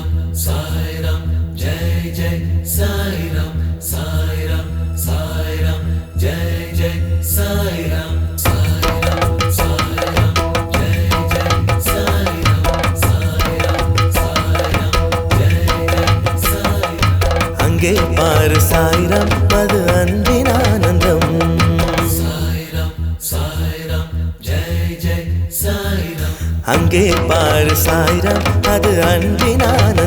சாய்ராம் சாய்ராம் ஜெய் ஜெய் சாய்ராம் சாய்ராம் சாய்ராம் ஜெய் ஜெய் சாய்ராம் அங்கே பாரு சாய்ராம் அது அன்றி அங்கே பாரு சாய்ராம் அது அன்பினான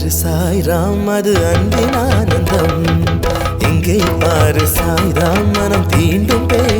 பாரு சாய்ராம் அது அன்பின் ஆனந்தம். இங்கே பாரு சாய்ராம் மனம் தீண்டும் பேரின்பம்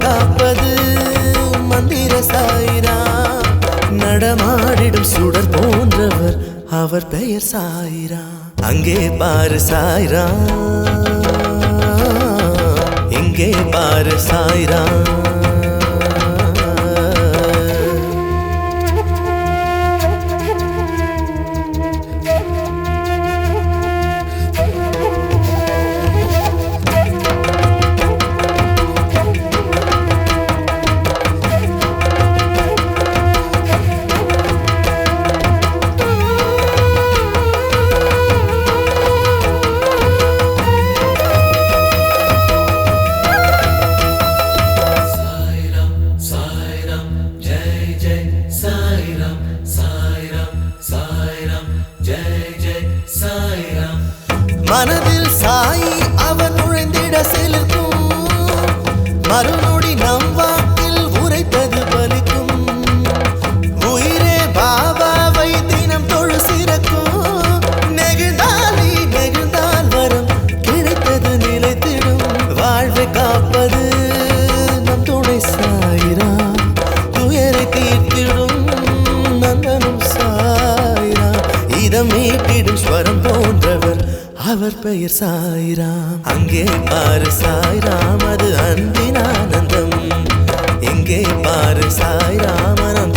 காப்பது மந்திர சாயிரா. நடமாடிடும் சுடர் போன்றவர் அவர் பெயர் சாயிரா. அங்கே பாரு சாயிரா. இங்கே பாரு சாயிரா. மனதில் சாயி அவன் நுழைந்திட செலுத்தும். மறுநொடி நம் வாக்கில் உரைத்தது பலிக்கும். உயிரே பாபாவை தினம் தொழு சிறக்கும். நெகிழ்ந்தாலி நெகிழ்ந்தால் வரும். கிடைத்தது நிலைத்திடும். வாழ்வை காப்பது நம் துணை சாயிரா துயரை தீர்த்திடும் நந்தனும் சாயிரா இதம் மீட்டிடும் ஸ்வரம் அவர் பெயர் சாய்ராம். அங்கே பாரு சாய்ராம் அது அன்பின் ஆனந்தம். இங்கே பாரு சாய்ராம் மனம்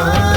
Oh.